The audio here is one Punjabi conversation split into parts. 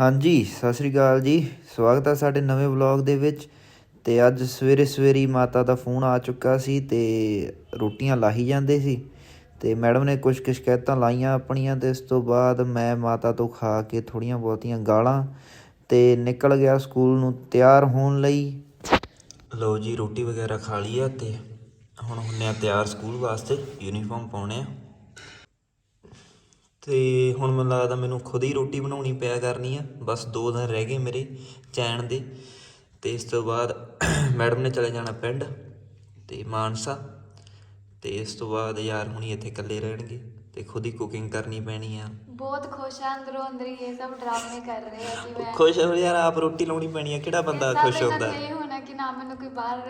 ਹਾਂਜੀ, ਸਤਿ ਸ੍ਰੀ ਅਕਾਲ ਜੀ। ਸਵਾਗਤ ਹੈ ਸਾਡੇ ਨਵੇਂ ਵਲੌਗ ਦੇ ਵਿੱਚ। ਤੇ ਅੱਜ ਸਵੇਰੇ ਸਵੇਰੀ ਮਾਤਾ ਦਾ ਫੋਨ ਆ ਚੁੱਕਾ ਸੀ ਤੇ ਰੋਟੀਆਂ ਲਾਹੀ ਜਾਂਦੇ ਸੀ। ਤੇ ਮੈਡਮ ਨੇ ਕੁਝ ਕੁ ਸ਼ਿਕਾਇਤਾਂ ਲਾਈਆਂ ਆਪਣੀਆਂ ਤੇ ਇਸ ਤੋਂ ਬਾਅਦ ਮੈਂ ਮਾਤਾ ਤੋਂ ਖਾ ਕੇ ਥੋੜੀਆਂ ਬਹੁਤੀਆਂ ਗਾਲਾਂ ਤੇ ਨਿਕਲ ਗਿਆ ਸਕੂਲ ਨੂੰ ਤਿਆਰ ਹੋਣ ਲਈ। ਲੋ ਜੀ, ਰੋਟੀ ਵਗੈਰਾ ਖਾ ਲਈ ਆ ਤੇ ਹੁਣ ਹੁੰਨੇ ਆ ਤਿਆਰ ਸਕੂਲ ਵਾਸਤੇ, ਯੂਨੀਫਾਰਮ ਪਾਉਣੇ ਆ। ਤੇ ਹੁਣ ਮੈਨੂੰ ਲੱਗਦਾ ਮੈਨੂੰ ਖੁਦ ਹੀ ਰੋਟੀ ਬਣਾਉਣੀ ਪਿਆ ਕਰਨੀ ਆ। ਬਸ 2 ਦਿਨ ਰਹਿ ਗਏ ਮੇਰੇ ਚੈਨ ਦੇ ਤੇ ਇਸ ਤੋਂ ਬਾਅਦ ਮੈਡਮ ਨੇ ਚਲੇ ਜਾਣਾ ਪਿੰਡ ਤੇ ਮਾਨਸਾ ਤੇ ਇਸ ਤੋਂ ਬਾਅਦ ਯਾਰ ਹੁਣੀ ਇੱਥੇ ਇਕੱਲੇ ਰਹਿਣਗੇ। ਤੇ ਖੁਦ ਹੀ ਕੁਕਿੰਗ ਕਰਨੀ ਪੈਣੀ ਆ। ਬਹੁਤ ਖੁਸ਼ ਆ ਅੰਦਰੋਂ ਅੰਦਰ ਹੀ ਇਹ ਸਭ ਡਰਾਮੇ ਕਰ ਰਹੇ ਆ ਕਿ ਮੈਂ ਖੁਸ਼ ਹੋ ਯਾਰ ਆਪ ਰੋਟੀ ਲਾਉਣੀ ਪੈਣੀ ਆ ਕਿਹੜਾ ਬੰਦਾ ਖੁਸ਼ ਹੁੰਦਾ? ਇਹ ਹੋਣਾ ਕਿ ਨਾ ਮੈਨੂੰ ਕੋਈ ਬਾਹਰ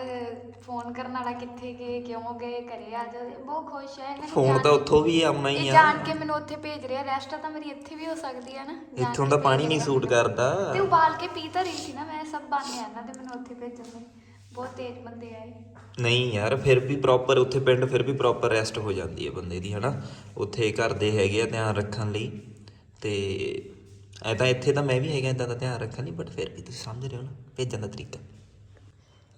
ਫੋਨ ਕਰਨ ਵਾਲਾ ਕਿੱਥੇ ਗਏ ਕਿਉਂ ਗਏ ਘਰੇ ਆ ਜਾਓ ਬਹੁਤ ਖੁਸ਼ ਹੈ ਇਹਨਾਂ ਨੂੰ ਫੋਨ ਜਾਣ ਤਾਂ ਕੇ- ਉੱਥੋਂ ਵੀ ਆਉਣਾ ਹੀ ਇਹ ਆ। ਜਾਣ ਕੇ ਮੈਨੂੰ ਉੱਥੇ ਭੇਜ ਰਿਹਾ ਰੈਸਟ ਤਾਂ ਮੇਰੀ ਇੱਥੇ ਵੀ ਹੋ ਸਕਦੀ ਹੈ ਨਾ ਜਾਣ ਇੱਥੋਂ ਕੇ ਭੇਜ ਪਾਣੀ ਨਹੀਂ। ਸੂਟ ਕਰਦਾ। ਤੇ ਉਬਾਲ ਕੇ ਪੀ ਤਾਂ ਰਹੀ ਸੀ ਨਾ ਮੈਂ ਸਭ ਬਾਨੇ ਇਹਨਾਂ ਦੇ ਮੈਨੂੰ ਉੱਥੇ ਭੇਜਣ ਦੇ ਬਹੁਤ ਤੇਜ਼ ਬੰਦੇ ਆਏ ਨਹੀਂ ਯਾਰ, ਫਿਰ ਵੀ ਪ੍ਰੋਪਰ ਉੱਥੇ ਪਿੰਡ ਫਿਰ ਵੀ ਪ੍ਰੋਪਰ ਰੈਸਟ ਹੋ ਜਾਂਦੀ ਹੈ ਬੰਦੇ ਦੀ, ਹਨਾ? ਉੱਥੇ ਘਰ ਦੇ ਹੈਗੇ ਆ ਧਿਆਨ ਰੱਖਣ ਲਈ ਤੇ ਐ ਤਾਂ ਇੱਥੇ ਤਾਂ ਮੈਂ ਵੀ ਹੈਗਾ ਇਦਾਂ ਦਾ ਧਿਆਨ ਰੱਖਣ ਲਈ ਬਟ ਫਿਰ ਵੀ ਤੁਸੀਂ ਸਮਝ ਰਹੇ ਹੋ ਨਾ, ਭੇਜਣ ਦਾ ਤਰੀਕਾ।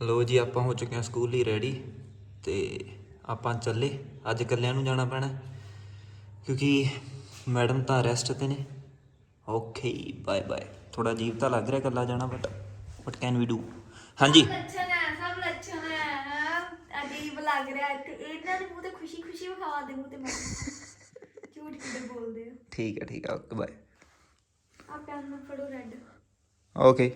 ਲੋ ਜੀ, ਆਪਾਂ ਹੋ ਚੁੱਕੇ ਹਾਂ ਸਕੂਲ ਲਈ ਰੈਡੀ ਤੇ ਆਪਾਂ ਚੱਲੇ। ਅੱਜ ਇਕੱਲਿਆਂ ਨੂੰ ਜਾਣਾ ਪੈਣਾ, ਕਿਉਂਕਿ ਮੈਡਮ ਤਾਂ ਰੈਸਟ ਤੇ ਨੇ। ਓਕੇ ਬਾਏ ਬਾਏ ਥੋੜਾ ਅਜੀਬ ਤਾਂ ਲੱਗ ਰਿਹਾ ਇਕੱਲਾ ਜਾਣਾ but what can we do ਹਾਂਜੀ ਲੱਛਣ ਹੈ ਸਭ ਲੱਛਣ ਹੈ ਅਜੀਬ ਲੱਗ ਰਿਹਾ ਇੱਥੇ ਇਹਨਾਂ ਦੇ ਮੂੰਹ ਤੇ ਖੁਸ਼ੀ ਖੁਸ਼ੀ ਵਿਖਾ ਦੇ ਮੂੰਹ ਤੇ ਮੈਂ ਝੂਠ ਕਿਤੇ ਬੋਲਦੇ ਆ ਠੀਕ ਹੈ ਠੀਕ ਹੈ ਓਕੇ ਬਾਏ ਆ ਪੈਨ ਨੂੰ ਫੜੋ ਰੈੱਡ ਓਕੇ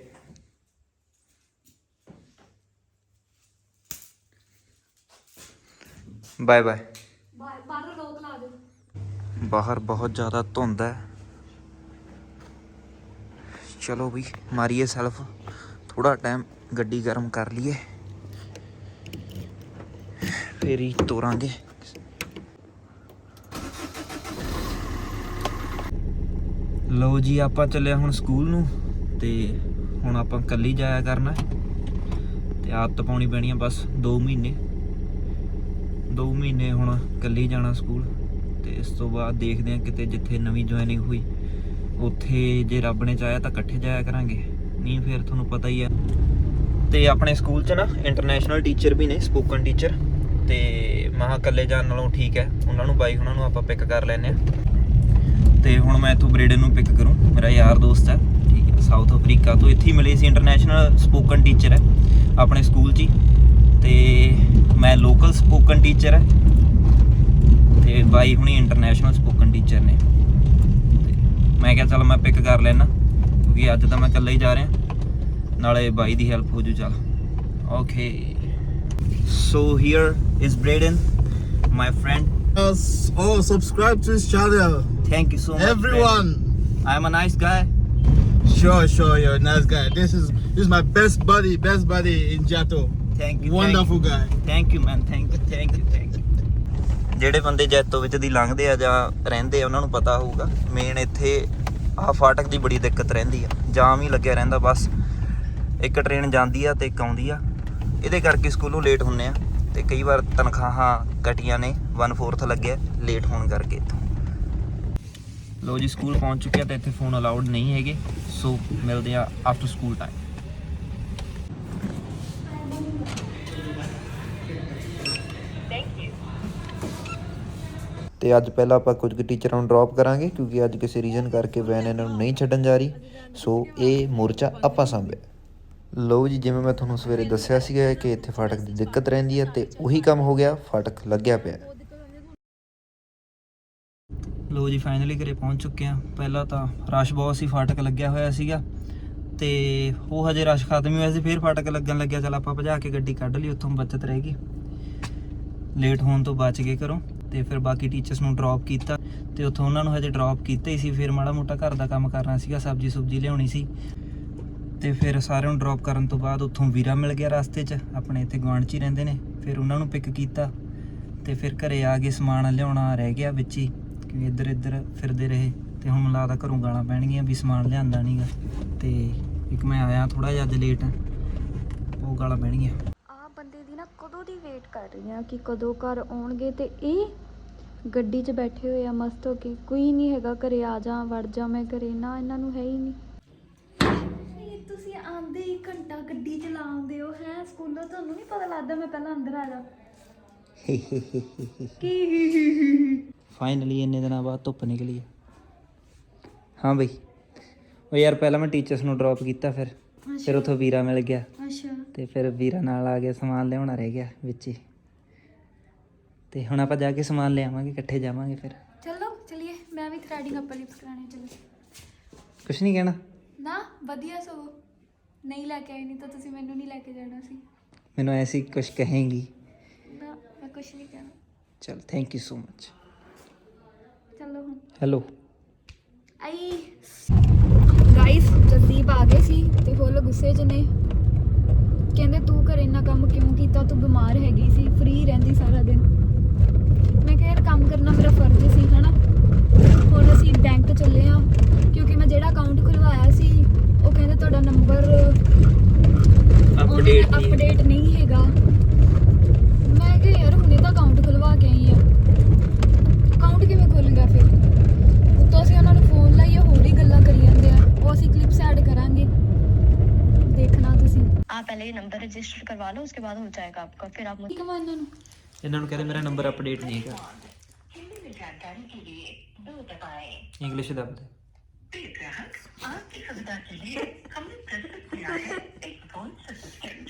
ਬਾਏ ਬਾਏ ਬਾਹਰ ਬਾਹਰ ਰੋਕ ਲਾ ਦਿਓ ਬਾਹਰ ਬਹੁਤ ਜ਼ਿਆਦਾ ਧੁੰਦ ਹੈ ਚਲੋ ਵੀ ਮਾਰੀਏ ਸੈਲਫ ਥੋੜਾ ਟਾਈਮ ਗੱਡੀ ਗਰਮ ਕਰ ਲਈਏ ਫੇਰ ਹੀ ਤੋਰਾਂਗੇ। ਲਓ ਜੀ, ਆਪਾਂ ਚੱਲੇ ਹੁਣ ਸਕੂਲ ਨੂੰ ਤੇ ਹੁਣ ਆਪਾਂ ਕੱਲੀ ਜਾਇਆ ਕਰਨਾ। ਹੈ। ਤੇ ਆਦਤ ਪਾਉਣੀ ਪੈਣੀ ਆ ਬਸ 2 ਮਹੀਨੇ। 2 ਮਹੀਨੇ ਹੁਣ ਕੱਲੀ ਜਾਣਾ ਸਕੂਲ। ਤੇ ਇਸ ਤੋਂ ਬਾਅਦ ਦੇਖਦੇ ਆ ਕਿਤੇ ਜਿੱਥੇ ਨਵੀਂ ਜੁਆਇਨਿੰਗ ਹੋਈ। ਉੱਥੇ ਜੇ ਰੱਬ ਨੇ ਚਾਹਿਆ ਤਾਂ ਇਕੱਠੇ ਜਾਇਆ ਕਰਾਂਗੇ। ਨਹੀਂ, ਫਿਰ ਤੁਹਾਨੂੰ ਪਤਾ ਹੀ ਆ। ਤੇ ਆਪਣੇ ਸਕੂਲ 'ਚ ਨਾ ਇੰਟਰਨੈਸ਼ਨਲ ਟੀਚਰ ਵੀ ਨੇ ਸਪੋਕਨ ਟੀਚਰ ਤੇ ਮਹਾ ਇਕੱਲੇ ਜਾਣ ਨਾਲੋਂ ਠੀਕ ਹੈ। ਉਹਨਾਂ ਨੂੰ ਬਾਈ ਉਹਨਾਂ ਨੂੰ ਆਪਾਂ ਪਿਕ ਕਰ ਲੈਨੇ ਆ ਤੇ ਹੁਣ ਮੈਂ ਇੱਥੋਂ ਬ੍ਰੇਡਨ ਨੂੰ ਪਿਕ ਕਰੂੰ। ਮੇਰਾ ਯਾਰ ਦੋਸਤ ਹੈ। ਠੀਕ ਹੈ, ਸਾਊਥ ਅਫਰੀਕਾ ਤੋਂ ਇੱਥੇ ਹੀ ਮਿਲੇ ਸੀ। ਇੰਟਰਨੈਸ਼ਨਲ ਸਪੋਕਨ ਟੀਚਰ ਹੈ। ਆਪਣੇ ਸਕੂਲ 'ਚ ਹੀ। ਤੇ ਮੈਂ ਲੋਕਲ ਸਪੋਕਨ ਟੀਚਰ ਹੈ। ਤੇ ਬਾਈ ਹੁਣੀ ਇੰਟਰਨੈਸ਼ਨਲ ਸਪੋਕਨ ਟੀਚਰ ਨੇ। ਤੇ ਮੈਂ ਕਿਹਾ ਚੱਲ ਮੈਂ ਪਿਕ ਕਰ ਲੈਣਾ ਕਿਉਂਕਿ ਅੱਜ ਤਾਂ ਮੈਂ ਇਕੱਲਾ ਹੀ ਜਾ ਰਿਹਾ। ਨਾਲੇ ਬਾਈ ਦੀ ਹੈਲਪ ਹੋ ਜੂ ਚੱਲ। Okay so here is Braden my friend us oh subscribe to his channel thank you so much everyone I am a nice guy. sure sure you're a nice guy this is this is my best buddy best buddy in Jato Thank you. wonderful guy Thank you man. Thank you. Thank you. Thank you. ਜਿਹੜੇ ਬੰਦੇ ਜੈਤੋ ਵਿੱਚ ਦੀ ਲੰਘਦੇ ਆ ਜਾਂ ਰਹਿੰਦੇ ਆ ਉਹਨਾਂ ਨੂੰ ਪਤਾ ਹੋਊਗਾ ਮੇਨ ਇੱਥੇ ਆਹ ਫਾਟਕ ਦੀ ਬੜੀ ਦਿੱਕਤ ਰਹਿੰਦੀ ਆ ਜਾਮ ਹੀ ਲੱਗਿਆ ਰਹਿੰਦਾ ਬਸ ਇੱਕ ਟ੍ਰੇਨ ਜਾਂਦੀ ਆ ਤੇ ਇੱਕ ਆਉਂਦੀ ਆ ਇਹਦੇ ਕਰਕੇ ਸਕੂਲੋਂ ਲੇਟ ਹੁੰਨੇ ਆ ਤੇ ਕਈ ਵਾਰ ਤਨਖਾਹਾਂ ਕਟੀਆਂ ਨੇ 1/4 ਲੱਗਿਆ ਲੇਟ ਹੋਣ ਕਰਕੇ ਇੱਥੋਂ। ਲੋ ਜੀ ਸਕੂਲ ਪਹੁੰਚ ਚੁੱਕੇ ਆ ਤੇ ਇੱਥੇ ਫੋਨ ਅਲਾਉਡ ਨਹੀਂ ਹੈਗੇ ਸੋ ਮਿਲਦੇ ਆ ਆਫਟਰ ਸਕੂਲ ਟਾਈਮ ਤੇ ਅੱਜ ਪਹਿਲਾਂ ਆਪਾਂ ਕੁਝ ਕੁ ਟੀਚਰਾਂ ਨੂੰ ਡ੍ਰੌਪ ਕਰਾਂਗੇ ਕਿਉਂਕਿ ਅੱਜ ਕਿਸੇ ਰੀਜ਼ਨ ਕਰਕੇ ਵੈਨ ਇਹਨਾਂ ਨੂੰ ਨਹੀਂ ਛੱਡਣ ਜਾ ਰਹੀ ਸੋ ਇਹ ਮੋਰਚਾ ਆਪਾਂ ਸੰਭਿਆ। ਲਓ ਜੀ, ਜਿਵੇਂ ਮੈਂ ਤੁਹਾਨੂੰ ਸਵੇਰੇ ਦੱਸਿਆ ਸੀਗਾ ਕਿ ਇੱਥੇ ਫਾਟਕ ਦੀ ਦਿੱਕਤ ਰਹਿੰਦੀ ਹੈ ਤੇ ਉਹੀ ਕੰਮ ਹੋ ਗਿਆ, ਫਾਟਕ ਲੱਗਿਆ ਪਿਆ। ਲੋ ਜੀ ਫਾਈਨਲੀ ਘਰੇ ਪਹੁੰਚ ਚੁੱਕੇ ਆ ਪਹਿਲਾਂ ਤਾਂ ਰਸ਼ ਬਹੁਤ ਸੀ, ਫਾਟਕ ਲੱਗਿਆ ਹੋਇਆ ਸੀਗਾ। ਤੇ ਉਹ ਹਜੇ ਰਸ਼ ਖਤਮ ਹੀ ਹੋਇਆ ਸੀ, ਫਿਰ ਫਾਟਕ ਲੱਗਣ ਲੱਗਿਆ। ਚਲ ਆਪਾਂ ਭਜਾ ਕੇ ਗੱਡੀ ਕੱਢ ਲਈ, ਉੱਥੋਂ ਬਚਤ ਰਹਿ ਗਈ। ਲੇਟ ਹੋਣ ਤੋਂ ਬਚ ਗਏ ਘਰੋਂ ਤੇ ਫਿਰ ਬਾਕੀ ਟੀਚਰਸ ਨੂੰ ਡ੍ਰੌਪ ਕੀਤਾ। ਤੇ ਉੱਥੋਂ ਉਹਨਾਂ ਨੂੰ ਹਜੇ ਡ੍ਰੌਪ ਕੀਤਾ ਹੀ ਸੀ, ਫਿਰ ਮਾੜਾ ਮੋਟਾ ਘਰ ਦਾ ਕੰਮ ਕਰਨਾ ਸੀਗਾ, ਸਬਜ਼ੀ ਸੁਬਜੀ ਲਿਆਉਣੀ ਸੀ। ਤੇ ਫਿਰ ਸਾਰਿਆਂ ਨੂੰ ਡ੍ਰੌਪ ਕਰਨ ਤੋਂ ਬਾਅਦ ਉੱਥੋਂ ਵੀਰਾ ਮਿਲ ਗਿਆ ਰਸਤੇ 'ਚ, ਆਪਣੇ ਇੱਥੇ ਗੁਆਂਢ 'ਚ ਹੀ ਰਹਿੰਦੇ ਨੇ। ਫਿਰ ਉਹਨਾਂ ਨੂੰ ਪਿਕ ਕੀਤਾ ਤੇ ਫਿਰ ਘਰੇ ਆ ਕੇ ਸਮਾਨ ਲਿਆਉਣਾ ਰਹਿ ਗਿਆ ਵਿੱਚ ਹੀ ਕਿ ਇੱਧਰ ਇੱਧਰ ਫਿਰਦੇ ਰਹੇ ਤੇ ਹੁਣ ਮੈਨੂੰ ਲੱਗਦਾ ਘਰੋਂ ਗਾਲਾਂ ਪੈਣਗੀਆਂ ਵੀ ਸਮਾਨ ਲਿਆਂਦਾ ਨਹੀਂਗਾ ਤੇ ਇੱਕ ਮੈਂ ਆਇਆ ਥੋੜਾ ਜਿਹਾ ਅੱਜ ਲੇਟ ਉਹ ਗਾਲਾਂ ਪੈਣਗੀਆਂ। ਆ ਬੰਦੇ ਦੀ ਨਾ ਕਦੋਂ ਦੀ ਵੇਟ ਕਰ ਰਹੀ ਆ ਕਿ ਕਦੋਂ ਘਰ ਆਉਣਗੇ ਤੇ ਇਹ ਗੱਡੀ 'ਚ ਬੈਠੇ ਹੋਏ ਆ ਮਸਤ ਹੋ ਕੇ, ਕੋਈ ਨਹੀਂ ਹੈਗਾ ਘਰੇ ਆ ਜਾ, ਵੜ ਜਾ ਮੈਂ ਘਰੇ, ਨਾ ਇਹਨਾਂ ਨੂੰ ਹੈ ਹੀ ਨਹੀਂ ਆਉਂਦੇ ਹੀ ਘੰਟਾ ਗੱਡੀ ਚਲਾਉਂਦੇ ਹੋ ਹੈ? ਸਕੂਲੋਂ ਤੁਹਾਨੂੰ ਨਹੀਂ ਪਤਾ ਲੱਗਦਾ ਮੈਂ ਪਹਿਲਾਂ ਅੰਦਰ ਆ ਜਾ। ਕੀ? ਫਾਈਨਲੀ ਇੰਨੇ ਦਿਨਾਂ ਬਾਅਦ ਧੁੱਪ ਨਿਕਲੀ ਹੈ ਹਾਂ ਬਈ। ਉਹ ਯਾਰ ਪਹਿਲਾਂ ਮੈਂ ਟੀਚਰਸ ਨੂੰ ਡ੍ਰੌਪ ਕੀਤਾ ਫਿਰ। ਫਿਰ ਉਥੋਂ ਵੀਰਾ ਮਿਲ ਗਿਆ। ਅੱਛਾ। ਤੇ ਫਿਰ ਵੀਰਾ ਨਾਲ ਆ ਗਿਆ ਸਮਾਨ ਲਿਆਉਣਾ ਰਹਿ ਗਿਆ ਵਿੱਚ ਹੀ। ਤੇ ਹੁਣ ਆਪਾਂ ਜਾ ਕੇ ਸਮਾਨ ਲਿਆਵਾਂਗੇ ਇਕੱਠੇ ਜਾਵਾਂਗੇ ਫਿਰ। ਚਲੋ ਚਲਿਏ। ਮੈਂ ਵੀ ਥ੍ਰੈਡਿੰਗ ਅਪਰ ਲਿਪਸ ਕਰਾਣੇ ਚਲੋ। ਕੁਛ ਨਹੀਂ ਕਹਿਣਾ। ਨਾ ਵਧੀਆ ਸਗੋਂ। ਨਹੀਂ ਲੈ ਕੇ ਆਈ ਨਹੀਂ ਤਾਂ ਤੁਸੀਂ ਮੈਨੂੰ ਨਹੀਂ ਲੈ ਕੇ ਜਾਣਾ ਸੀ। ਮੈਨੂੰ ਐਸੀ ਕੁਛ ਕਹੇਂਗੀ। ਨਾ ਮੈਂ ਕੁਝ ਨਹੀਂ ਕਹਿਣਾ। ਚਲ ਥੈਂਕ ਯੂ ਸੋ ਮਚ ਚਲੋ ਹੁਣ। ਹੈਲੋ ਆਈ। ਗਾਇਸ ਜਸਦੀਪ ਆ ਗਏ ਸੀ ਤੇ ਫੁੱਲ ਗੁੱਸੇ 'ਚ ਨੇ। ਕਹਿੰਦੇ ਤੂੰ ਘਰੇ ਇੰਨਾ ਕੰਮ ਕਿਉਂ ਕੀਤਾ? ਤੂੰ ਬਿਮਾਰ ਹੈਗੀ ਸੀ ਫ੍ਰੀ ਰਹਿੰਦੀ ਸਾਰਾ ਦਿਨ ਮੈਂ ਕਿਹਾ ਯਾਰ ਕੰਮ ਕਰਨਾ ਮੇਰਾ ਫਰਜ਼ ਸੀ ਹਨਾ ਹੁਣ ਅਸੀਂ ਬੈਂਕ ਚੱਲੇ ਆ ਕਿਉਂਕਿ ਮੈਂ ਜਿਹੜਾ ਅਕਾਊਂਟ ਖੁਲਵਾਇਆ ਸੀ ਉਹ ਕਹਿੰਦੇ ਤੁਹਾਡਾ ਨੰਬਰ ਅਪਡੇਟ ਅਪਡੇਟ ਨਹੀਂ ਹੈਗਾ ਮੈਂ ਕਿਹਾ ਯਾਰ ਹੁਣੇ ਤਾਂ ਅਕਾਊਂਟ ਖੁਲਵਾ ਕੇ ਆਈ ਆ ਅਕਾਊਂਟ ਕਿਵੇਂ ਖੁੱਲੇਗਾ ਫਿਰ ਉੱਤੋਂ ਅਸੀਂ ਉਹਨਾਂ ਨੂੰ ਫੋਨ ਲਾਈਏ ਹੋਰ ਹੀ ਗੱਲਾਂ ਕਰੀ ਜਾਂਦੇ ਆ ਉਹ ਅਸੀਂ ਕਲਿੱਪਸ ਐਡ ਕਰਾਂਗੇ ਦੇਖਣਾ ਤੁਸੀਂ आप पहले ये नंबर रजिस्टर करवा लो उसके बाद हो जाएगा आपका फिर आप मुझे ਠੀਕ ਆ ਇਹਨਾਂ ਨੂੰ ਇਹਨਾਂ ਨੂੰ ਕਹਿੰਦੇ ਮੇਰਾ ਨੰਬਰ ਅਪਡੇਟ ਨਹੀਂ ਹੈਗਾ ਇੰਗਲਿਸ਼ ਦਾ ਪਤਾ आपकी सुविधा के लिए हमने प्रस्तुत किया है एक वॉइस असिस्टेंट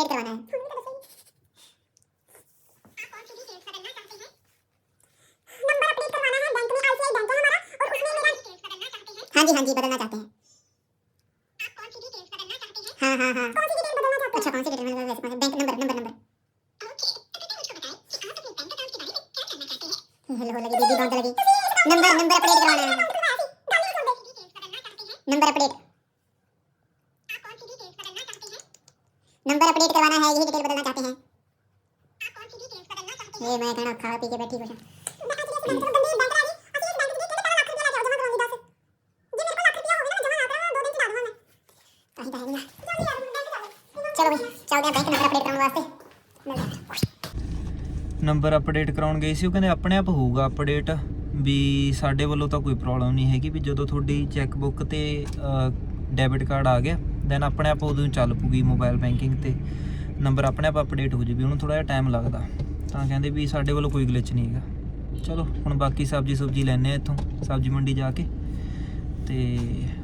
अपडेट करवाना है हाँ जी हाँ जी बदलना चाहते हैं हाँ हाँ हाँ अच्छा कौन सी डिटेल मतलब वैसे bank number number number hello लगी दीदी बहुत लगी नंबर नंबर अपडेट करवाना है नंबर अपडेट ਪੀ ਕੇ ਬੈਠੀ ਕੁਛ ਨੰਬਰ ਅਪਡੇਟ ਕਰਾਉਣ ਵਾਸਤੇ। ਗਈ ਸੀ, ਉਹ ਕਹਿੰਦੇ ਆਪਣੇ ਆਪ ਹੋਊਗਾ ਅਪਡੇਟ ਵੀ ਸਾਡੇ ਵੱਲੋਂ ਤਾਂ ਕੋਈ ਪ੍ਰੋਬਲਮ ਨਹੀਂ ਹੈਗੀ, ਵੀ ਜਦੋਂ ਤੁਹਾਡੀ ਚੈੱਕ ਬੁੱਕ ਤੇ ਡੈਬਿਟ ਕਾਰਡ ਆ ਗਿਆ ਦੈਨ ਆਪਣੇ ਆਪ ਉਦੋਂ ਚੱਲ ਪੂਗੀ ਮੋਬਾਈਲ ਬੈਂਕਿੰਗ ਤੇ। ਨੰਬਰ ਆਪਣੇ ਆਪ ਅਪਡੇਟ ਹੋ ਜੂਗੀ, ਉਹਨੂੰ ਥੋੜਾ ਜਿਹਾ ਟਾਈਮ ਲੱਗਦਾ। ਤਾਂ ਕਹਿੰਦੇ ਵੀ ਸਾਡੇ ਵੱਲੋਂ ਕੋਈ ਗਲਿਚ ਨਹੀਂ ਹੈਗਾ। ਚਲੋ ਹੁਣ ਬਾਕੀ ਸਬਜ਼ੀ ਸੁਬਜੀ ਲੈਣੇ ਆ ਇੱਥੋਂ ਸਬਜ਼ੀ ਮੰਡੀ ਜਾ ਕੇ। ਤੇ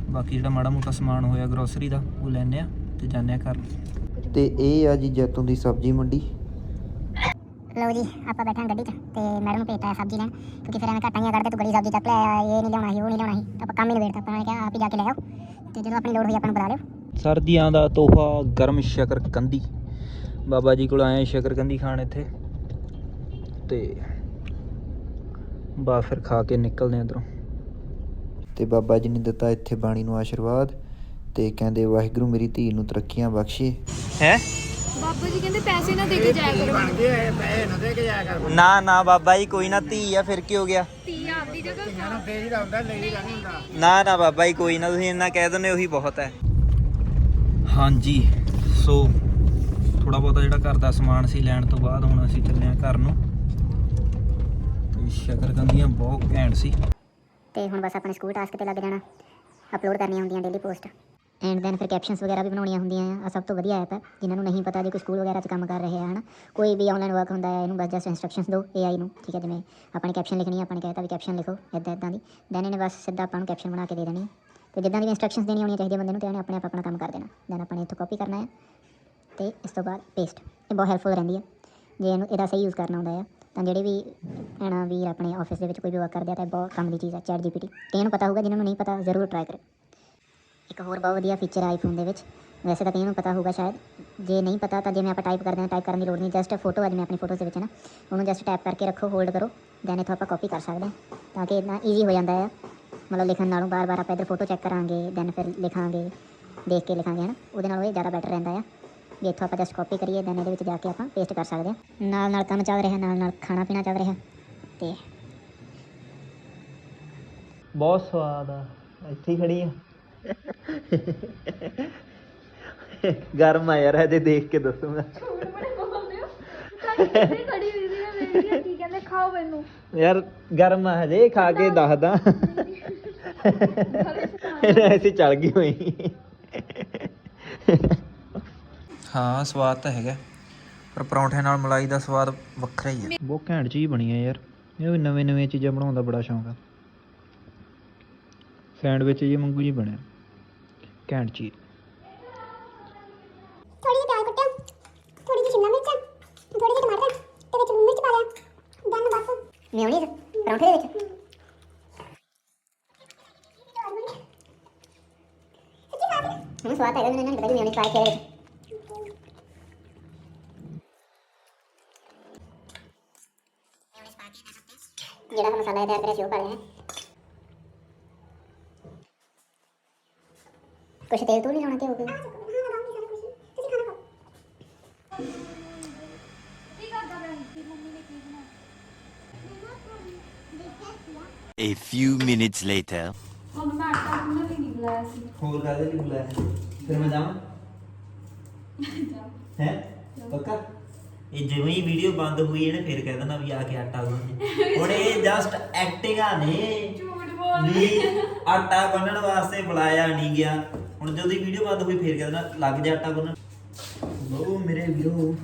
ਬਾਕੀ ਜਿਹੜਾ ਮਾੜਾ ਮੋਟਾ ਸਮਾਨ ਹੋਇਆ ਗਰੋਸਰੀ ਦਾ ਉਹ ਲੈਣੇ ਆ ਤੇ ਜਾਂਦੇ ਆ ਘਰ। ਤੇ ਇਹ ਆ ਜੀ ਜੈਤੋਂ ਦੀ ਸਬਜ਼ੀ ਮੰਡੀ। ਲਓ ਜੀ ਆਪਾਂ ਬੈਠੇ ਹਾਂ ਗੱਡੀ 'ਚ ਤੇ ਮੈਡਮ ਨੂੰ ਭੇਜਤਾ ਹੈ ਸਬਜ਼ੀ ਲੈਣ ਕਿਉਂਕਿ ਫਿਰ ਐਵੇਂ ਘਟਾਈਆਂ ਕੱਢਦੇ ਤੂੰ ਬੜੀ ਸਬਜ਼ੀ ਚੱਕ ਲੈ ਇਹ ਨਹੀਂ ਲਿਆਉਣਾ ਸੀ ਉਹ ਨਹੀਂ ਲਿਆਉਣਾ ਸੀ। ਆਪਾਂ ਕੰਮ ਹੀ ਨਿਬੇੜਤਾ ਆਪਾਂ ਨੇ ਕਿਹਾ ਆਪ ਹੀ ਜਾ ਕੇ ਲੈ ਆਓ। ਤੇ ਜਦੋਂ ਆਪਣੀ ਲੋੜ ਹੋਈ ਆਪਾਂ ਨੂੰ ਬੁਲਾ ਲਿਓ। ਸਰਦੀਆਂ ਦਾ ਤੋਹਫਾ ਗਰਮ ਸ਼ਕਰਕੰਦੀ। ਬਾਬਾ ਜੀ ਕੋਲ ਆਏ ਸ਼ਕਰਕੰਦੀ ਖਾਣ ਇੱਥੇ। ਤੇ ਬਾ ਫਿਰ ਖਾ ਕੇ ਨਿਕਲਦੇ ਅੰਦਰੋਂ। ਤੇ ਬਾਬਾ ਜੀ ਨੇ ਦਿੱਤਾ ਇੱਥੇ ਬਾਣੀ ਨੂੰ ਆਸ਼ੀਰਵਾਦ ਤੇ ਕਹਿੰਦੇ ਵਾਹਿਗੁਰੂ ਮੇਰੀ ਧੀ ਨੂੰ ਤਰੱਕੀਆਂ ਬਖਸ਼ੇ। ਹੈ? ਬਾਬਾ ਜੀ ਕਹਿੰਦੇ ਪੈਸੇ ਨਾ ਦੇ ਕੇ ਜਾਇਆ ਕਰੋ। ਨਾ ਨਾ ਬਾਬਾ ਜੀ ਕੋਈ ਨਾ ਧੀ ਆ ਫਿਰ ਕੀ ਹੋ ਗਿਆ? ਧੀ ਆਪਦੀ ਜਗ੍ਹਾ ਨਾ ਨਾ ਬਾਬਾ ਜੀ ਕੋਈ ਨਾ ਤੁਸੀਂ ਇੰਨਾ ਕਹਿ ਦਿੰਦੇ ਉਹੀ ਬਹੁਤ ਹੈ। ਹਾਂਜੀ ਸੋ ਥੋੜਾ ਬਹੁਤਾ ਜਿਹੜਾ ਘਰ ਦਾ ਸਮਾਨ ਸੀ ਲੈਣ ਤੋਂ ਬਾਅਦ ਹੁਣ ਅਸੀਂ ਚੱਲੇ ਆ ਘਰ ਨੂੰ। ਤੇ ਬਹੁਤ ਘੈਂਟ ਸੀ। ਤੇ ਹੁਣ ਬਸ ਆਪਣੇ ਸਕੂਲ ਟਾਸਕ ਤੇ ਲੱਗ ਜਾਣਾ ਅਪਲੋਡ ਕਰਨੀਆਂ ਹੁੰਦੀਆਂ ਡੇਲੀ ਪੋਸਟ ਐਂਡ ਦੈਨ ਫਿਰ ਕੈਪਸ਼ਨਸ ਵਗੈਰਾ ਵੀ ਬਣਾਉਣੀਆਂ ਹੁੰਦੀਆਂ ਆ, ਆਹ ਸਭ ਤੋਂ ਵਧੀਆ ਐਪ ਹੈ ਜਿਨ੍ਹਾਂ ਨੂੰ ਨਹੀਂ ਪਤਾ ਜੇ ਕੋਈ ਸਕੂਲ ਵਗੈਰਾ 'ਚ ਕੰਮ ਕਰ ਰਹੇ ਆ ਹਨਾ ਕੋਈ ਵੀ ਆਨਲਾਈਨ ਵਰਕ ਹੁੰਦਾ ਹੈ, ਇਹਨੂੰ ਬਸ ਜਸਟ ਇਨਸਟਰਕਸ਼ਨਸ ਦਿਓ AI ਨੂੰ, ਠੀਕ ਹੈ, ਜਿਵੇਂ ਆਪਾਂ ਨੇ ਕੈਪਸ਼ਨ ਲਿਖਣੀ ਹੈ ਆਪਾਂ ਨੇ ਕਹਿਤਾ ਵੀ ਕੈਪਸ਼ਨ ਲਿਖੋ ਇਦਾਂ ਇਦਾਂ ਦੀ। ਦੈਨ ਇਹਨੇ ਬਸ ਸਿੱਧਾ ਆਪਾਂ ਨੂੰ ਕੈਪਸ਼ਨ ਬਣਾ ਕੇ ਦੇ ਦੇਣੀ ਹੈ ਤੇ ਜਿੱਦਾਂ ਦੀ ਇਨਸਟਰਕਸ਼ਨਸ ਦੇਣੀਆਂ ਹੋਣੀਆਂ ਚਾਹੀਦੀਆਂ ਬੰਦੇ ਨੂੰ, ਤੇ ਇਹਨੇ ਆਪਣੇ ਆਪ ਆਪਣਾ ਕੰਮ ਕਰ ਦੇਣਾ। ਦੈਨ ਆਪਾਂ ਨੇ ਇੱਥੋਂ ਕਾਪੀ ਕਰਨਾ ਹੈ ਤੇ ਇਸ ਤੋਂ ਬਾਅਦ ਪੇਸਟ ਇਹ ਬਹੁਤ ਹੈਲਪਫੁਲ ਰਹਿੰਦੀ ਹੈ ਜੇ ਇਹਨੂੰ, ਇਹਦਾ ਸਹੀ ਯੂਜ਼ ਕਰਨਾ ਹੁੰਦਾ ਹੈ ਤਾਂ ਜਿਹੜੇ ਵੀ ਹਨਾ ਵੀਰ ਆਪਣੇ ਆਫਿਸ ਦੇ ਵਿੱਚ ਕੋਈ ਵੀ ਵਰਕ ਕਰਦੇ ਆ, ਤਾਂ ਇਹ ਬਹੁਤ ਕੰਮ ਦੀ ਚੀਜ਼ ਆ ਚੈਟ ਜੀਪੀਟੀ ਤੇ ਇਹਨੂੰ ਪਤਾ ਹੋਊਗਾ, ਜਿਹਨਾਂ ਨੂੰ ਨਹੀਂ ਪਤਾ ਜ਼ਰੂਰ ਟਰਾਈ ਕਰੇ। ਇੱਕ ਹੋਰ ਬਹੁਤ ਵਧੀਆ ਫੀਚਰ ਹੈ ਆਈਫੋਨ ਦੇ ਵਿੱਚ, ਵੈਸੇ ਤਾਂ ਕਈਆਂ ਨੂੰ ਪਤਾ ਹੋਊਗਾ ਸ਼ਾਇਦ, ਜੇ ਨਹੀਂ ਪਤਾ ਤਾਂ ਜਿਵੇਂ ਆਪਾਂ ਟਾਈਪ ਕਰਦੇ ਹਾਂ ਟਾਈਪ ਕਰਨ ਦੀ ਲੋੜ ਨਹੀਂ ਜਸਟ ਫੋਟੋ ਅੱਜ ਮੈਂ ਆਪਣੀ ਫੋਟੋਜ਼ ਦੇ ਵਿੱਚ ਨਾ, ਉਹਨੂੰ ਜਸਟ ਟੈਪ ਕਰਕੇ ਰੱਖੋ ਹੋਲਡ ਕਰੋ ਦੈਨ ਇੱਥੋਂ ਆਪਾਂ ਕਾਪੀ ਕਰ ਸਕਦੇ ਹਾਂ, ਤਾਂ ਕਿ ਇतना ਈਜ਼ੀ ਹੋ ਜਾਂਦਾ ਹੈ ਮਤਲਬ ਲਿਖਣ ਨਾਲੋਂ ਬਾਰ-ਬਾਰ ਆਪਾਂ ਇੱਧਰ ਫੋਟੋ ਚੈੱਕ ਕਰਾਂਗੇ ਦੈਨ ਫਿਰ ਲਿਖਾਂਗੇ, ਦੇਖ ਕੇ ਲਿਖਾਂਗੇ ਹਨਾ ਉਹਦੇ ਨਾਲ ਇਹ ਜ਼ਿਆਦਾ ਬੈਟਰ ਰਹਿੰਦਾ ਆ। ਵੀ ਇੱਥੋਂ ਆਪਾਂ ਜਸਟ ਕਾਪੀ ਕਰੀਏ ਦੈਨ ਇਹਦੇ ਵਿੱਚ ਜਾ ਕੇ ਆਪਾਂ ਪੇਸਟ ਕਰ ਸਕਦੇ ਹਾਂ। ਨਾਲ ਨਾਲ ਕੰਮ ਚੱਲ ਰਿਹਾ ਨਾਲ ਨਾਲ ਖਾਣਾ ਪੀਣਾ ਚੱਲ ਰਿਹਾ। ਤੇ ਬਹੁਤ ਸਵਾਦ ਆ। ਇੱਥੇ ਹੀ ਖੜੀ ਆ। ਗਰਮ ਆ ਯਾਰ ਹਜੇ ਦੇਖ ਕੇ ਦੱਸੂਗਾ ਖੜੀ ਹੋਈ ਸੀ ਕੀ ਕਹਿੰਦੇ ਖਾਓ ਮੈਨੂੰ। ਯਾਰ ਗਰਮ ਆ ਹਜੇ ਖਾ ਕੇ ਦੱਸਦਾ। ਐਸੀ ਚੱਲ ਗਈ ਹੋਈ। ਹਾਂ ਸਵਾਦ ਤਾਂ ਹੈਗਾ। ਪਰ ਪਰੌਂਠੇ ਨਾਲ ਮਲਾਈ ਦਾ ਸਵਾਦ ਵੱਖਰਾ ਹੀ ਹੈ ਬਹੁਤ ਘੈਂਟ ਚੀਜ਼ ਬਣੀ ਹੈ ਯਾਰ। ਇਹ ਵੀ ਨਵੇਂ ਨਵੇਂ ਚੀਜ਼ਾਂ ਬਣਾਉਣ ਦਾ ਬੜਾ ਸ਼ੌਂਕ ਆ। ਸੈਂਡਵਿਚ ਜੀ ਮੰਗੂ ਜੀ ਬਣਿਆ। ਘੈਂਟ ਚੀਜ਼। ਥੋੜੀ ਜਿਹੀ ਪਿਆਜ਼ ਕੁੱਟਿਆ। ਥੋੜੀ ਜਿਹੀ ਸ਼ਿਮਲਾ ਮਿਰਚ। ਥੋੜੀ ਜਿਹੀ ਟਮਾਟਰ। ਤੇ ਵਿੱਚ ਮਿਰਚ ਪਾ ਲਿਆ। ਦੈਨ ਬਸ। ਮਿਊਨੀਜ਼ ਪਰੌਂਠੇ ਦੇ ਵਿੱਚ। ਹੁਣ ਸਵਾਦ ਹੈਗਾ। ਮੈਨੂੰ ਇਹਨਾਂ ਨੇ ਪਤਾ ਕਿ ਮਿਊਨੀਜ਼ ਪਾ ਕੇ ਇਹਦੇ ਵਿੱਚ। ਜਿਹੜਾ ਆਪਾਂ ਮਸਾਲਾ ਤਿਆਰ ਕਰਿਆ ਸੀ ਉਹ ਪਾ ਲਿਆ। ਕੁਛ ਤੇਲ ਤੂਲ ਨਹੀਂ ਲਾਉਣਾ ਤੇ ਹੋ ਗਿਆ ਤੁਸੀਂ ਖਾਣਾ ਖਾਓ ਕੀ ਕਰਦਾ ਪਿਆ ਸੀ ਮੰਮੀ ਨੇ ਕੀ ਬਣਾਇਆ A few minutes later. ਹੁਣ ਮੈਂ ਆਟਾ ਗੁੰਨਣ ਲਈ ਨਹੀਂ ਬੁਲਾਇਆ ਸੀ। ਹੋਰ ਕਾਹਦੇ ਲਈ ਬੁਲਾਇਆ ਫਿਰ ਮੈਂ ਜਾਵਾਂ। ਹੈ? ਪੱਕਾ? ਇਹ ਜਿਵੇਂ ਹੀ ਵੀਡੀਓ ਬੰਦ ਹੋਈ ਇਹਨੇ ਫਿਰ ਕਹਿ ਦੇਣਾ ਵੀ ਆ ਕੇ ਆਟਾ ਗੁੰਨ। ਹੁਣ ਇਹ ਜਸਟ ਐਕਟਿੰਗਾਂ ਨੇ। ਝੂਠ ਬੋਲ। ਵੀ ਆਟਾ ਗੁੰਨਣ ਵਾਸਤੇ ਬੁਲਾਇਆ ਨਹੀਂ ਗਿਆ। ਹੁਣ ਜਦੋਂ ਦੀ ਵੀਡੀਓ ਬੰਦ ਹੋਈ ਫਿਰ ਕਹਿ ਦੇਣਾ ਲੱਗ ਜਾ ਆਟਾ ਗੁੰਨਣ। ਲੋ ਮੇਰੇ ਵੀਰੋ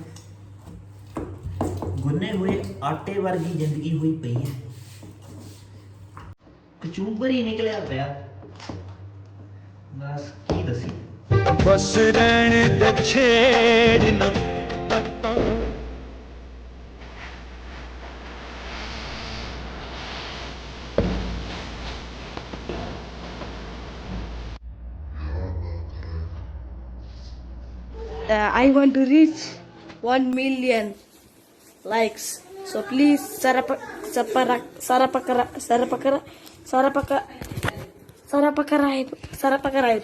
ਗੁੰਨੇ ਹੋਏ ਆਟੇ ਵਰਗੀ ਜ਼ਿੰਦਗੀ ਹੋਈ ਪਈ ਹੈ। ਕਚੂੰਬਰ ਹੀ ਨਿਕਲਿਆ ਪਿਆ। ਬਸ ਕੀ ਦੱਸੀ ਬਸ ਰਹਿਣ ਦੇ ਛੇੜ ਨਾ। Uh, I want to reach 1 million likes. So please sarapa sapara sarapakara sarapakara sarapaka sarapakara sarapakara